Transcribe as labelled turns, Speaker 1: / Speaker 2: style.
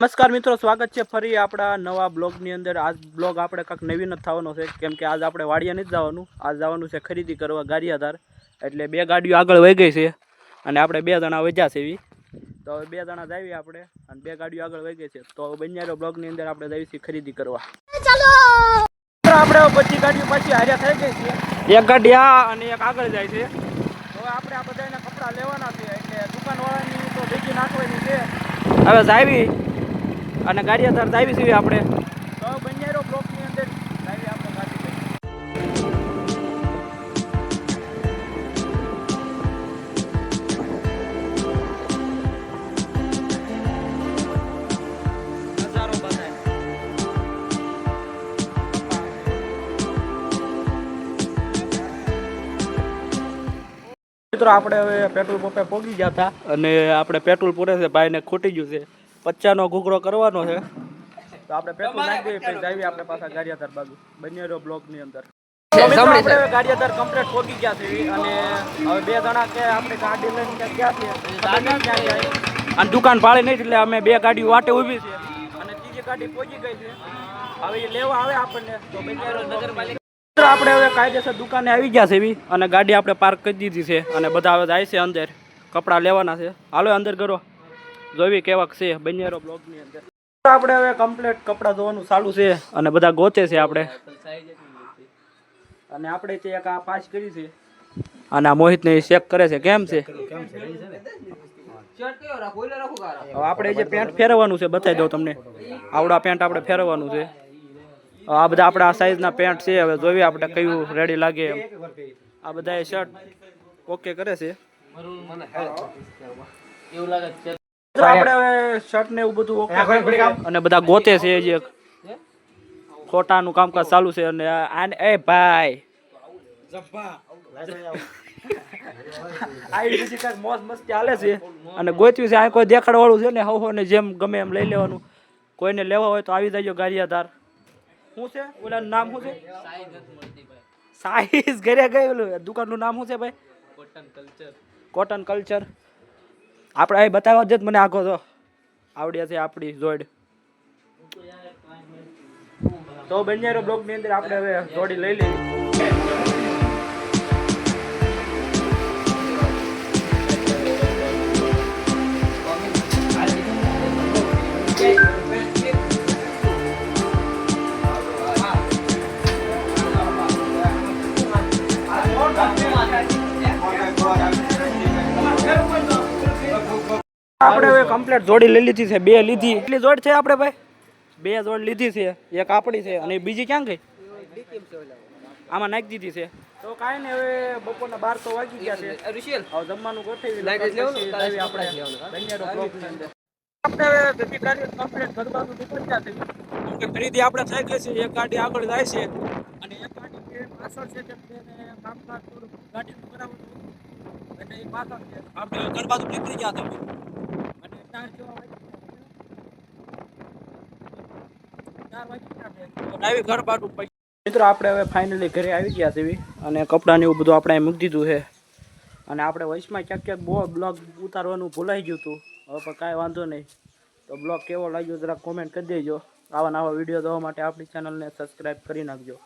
Speaker 1: નમસ્કાર મિત્રો સ્વાગત છે ફરી આપણા નવા બ્લોગની અંદર. આજ બ્લોગ આપણે કાંક નવીન જ થવાનો છે કેમ કે આજ આપણે વાડિયા નથી જવાનું. આજ જવાનું છે ખરીદી કરવા ગારિયાધાર. એટલે બે ગાડીઓ આગળ વહી ગઈ છે અને આપણે બે જણા વજ્યા છે એવી તો હવે બે જણા જાવી આપણે અને બે ગાડીઓ આગળ વહી ગઈ છે. તો બંજારો બ્લોગની અંદર આપણે જઈએ છીએ ખરીદી કરવા. આપણે પછી બધી ગાડીઓ પાછી હાર્યા થઈ ગઈ છે. એક ગાડી આ અને એક આગળ જાય છે. હવે આપણે આ બધાના કપડાં લેવાના છે. એટલે દુકાનવાળાની તો ભેગી નાખવાની છે. હવે જાવી. અને ગાડીયાધાર જાવી છીએ આપણે. બંજારો બ્લોકની અંદર. મિત્રો આપણે હવે પેટ્રોલ પંપે પહોંચી ગયા હતા. અને આપણે પેટ્રોલ પૂરે છે ભાઈને ખૂટી ગયું છે. પચાસનો ઘૂઘરો કરવાનો છે. તો આપણે પેટ્રોલ નાખી દઈએ પછી જઈએ આપણે પાછા ગાડિયાધાર બાજુ બનેરો બ્લોકની અંદર. ગાડિયાધાર કમ્પ્લીટ પહોંચી ગયા છે અને હવે બે જણા કે આપણે ગાડી લઈને ગયા છીએ? ખબર નહીં ક્યાં જાય અને દુકાન ભાડે નહીં એટલે અમે બે ગાડીઓ વાટે ઊભી છે અને ત્રીજી ગાડી પહોંચી ગઈ છે. હવે એ લેવા આવે આપણને તો નગરપાલિકા આપણે હવે કાયદેસર દુકાને આવી ગયા છે એવી અને ગાડી આપણે પાર્ક કરી દીધી છે અને બધા હવે જાય છે અંદર. કપડાં લેવાના છે. હાલો અંદર કરો જોવી કેવાક છે બન્યારો બ્લોગની અંદર. આપણે હવે કમ્પ્લીટ કપડાં ધોવાનું ચાલુ છે અને બધા ગોતે છે આપણે. અને આપણે તે એક આ પાસ કરી છે. અને આ મોહિતને ચેક કરે છે કેમ છે? હવે આપણે જે પેન્ટ ફેરવવાનું છે બતાવી દઉં તમને. આવડા પેન્ટ આપણે ફેરવવાનું છે. આ બધા આપણા સાઈઝના પેન્ટ છે હવે જોઈએ આપણે કયું રેડી લાગે એમ. આ બધા શર્ટ ઓકે કરે છે. આપણે હવે શર્ટ ને એવું બધું અને બધા ગોતે છે જે ખોટાનું કામકાજ ચાલુ છે અને આને એ ભાઈ. આવી બીજી કાંઈક મોજ મસ્તી હાલે છે. અને ગોતવી છે આ કોઈ દેખાડવાળું છે ને હવ ને જેમ ગમે એમ લઈ લેવાનું. કોઈને લેવા હોય તો આવી જાજો ગારિયાધાર. શું છે? નામ શું છે? સાઈઝ ઘરે ગયેલું દુકાનનું નામ શું છે ભાઈ? કોટન કલ્ચર આપણે અહીં બતાવવા જ મને આખો તો. આવડ્યા છે આપણી જોડ. તો બંજારો બ્લોકની અંદર આપણે હવે જોડી લઈ લઈએ. આપણે હવે કમ્પ્લીટ જોડી લઈ લીધી છે બે લીધી. એટલી જોડ છે આપણે ભાઈ? બે જોડ લીધી છે એક આપણી છે અને બીજી ક્યાં ગઈ? આમાં નાખી દીધી છે. તો કાંઈ નહીં હવે બપોરના બાર તો વાગી ગયા છે. હવે જમવાનું ગોઠવી આપણે આપણે હવે બધી ગાડીઓ complete ઘર બાજુ છે. કે ખરીદી આપણે થઈ ગઈ છે એક ગાડી આગળ જાય છે અને એક ગાડી પાછળ છે તેને કામકાજ થોડુંક ગાડીનું કરાવવાનું. એટલે એ પાછળ છે. આપણે ઘર બાજુ નીકળી ગયા તમે મિત્રો, આપણે હવે ફાઇનલી ઘરે આવી ગયા છે અને કપડાં ને એવું બધું આપણે મૂકી દીધું છે. અને આપણે વચમાં ક્યાંક ક્યાંક બહુ બ્લોગ ઉતારવાનું ભૂલાઈ ગયું હતું. હવે પણ કાંઈ વાંધો નહીં. તો બ્લોગ કેવો લાગ્યો જરા કોમેન્ટ કરી દેજો. આવા નવા વીડિયો જોવા માટે આપણી ચેનલને સબસ્ક્રાઈબ કરી નાખજો.